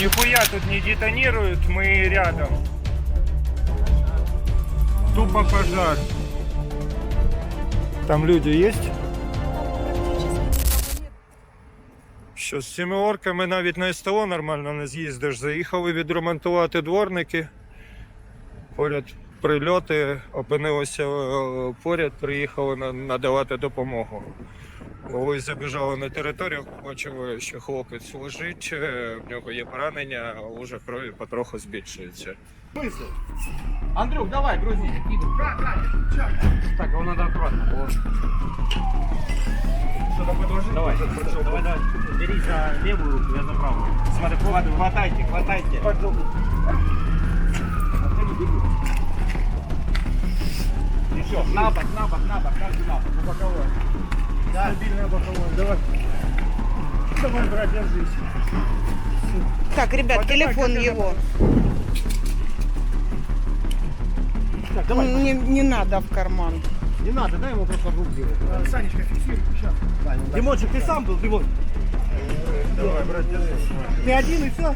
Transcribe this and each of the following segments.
Нихуя тут не детонирует, мы рядом. Тупо пожар. Там люди есть? Що з цими орками навіть на СТО нормально не з'їздиш. Заїхали відремонтувати дворники. Поряд прильоти, опинилися е, поряд, приїхали на- надавати допомогу. Коли забіжали на територію, побачили, що хлопець лежить, е, в нього є поранення, а лужа крові потроху збільшується. Андрюх, давай, грузи. Так, его надо аккуратно. Вот. Что-то подложить? Давай, давай, давай. Бери за левую руку, я за правую. Смотри, хват- хватайте, хватайте. Еще, на бок, на бок, на бок, каждый на бок. На боковой. Да. Стабильно боковой. Давай. Давай, брат, держись. Так, ребят, Поднимай, телефон его. Так, давай. Не, не надо в карман. Не надо, дай ему просто в руку сделать. Санечка, фиксируй. Сейчас. Димончик, ты сам был, Димон? Давай, брат, держись. Ты один и все?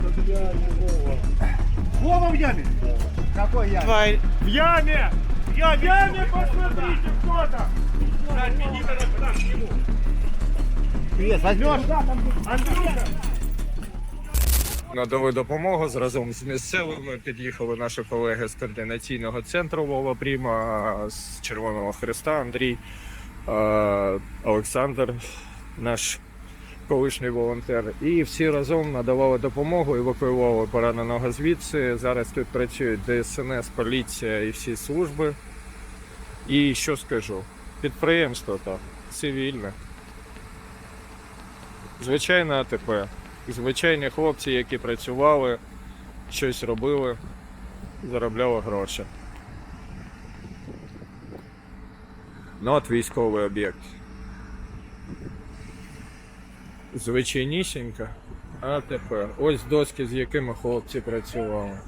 Вова в яме? Какой яме? Тварь. В яме! Я, не посмотрите, кто там. Возьми Нитера к нам, к нему. Привет, возьмешь? Андрюха. Надали допомогу разом з місцевими під'їхали наші колеги з координаційного центру Вова Пріма, з Червоного Христа Андрій, Олександр, наш колишній волонтер. І всі разом надавали допомогу, евакуювали пораненого звідси. Зараз тут працюють ДСНС, поліція і всі служби. І що скажу? Підприємство там цивільне. Звичайне АТП. Звичайні хлопці, які працювали, щось робили, заробляли гроші. Ну от військовий об'єкт звичайнісінька. А тепер ось доски, з якими хлопці працювали.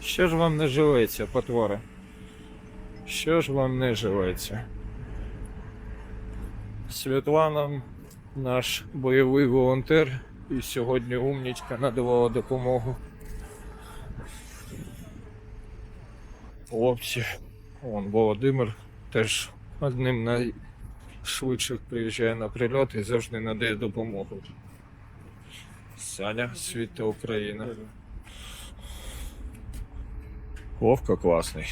Що ж вам не живеться, потвори? Що ж вам не живеться? Світлана, наш бойовий волонтер, і сьогодні умнічка надавала допомогу. Хлопці. Вон Володимир теж одним найшвидших приїжджає на прильот і завжди надає допомогу. Саня, світа Україна. Вовка класний.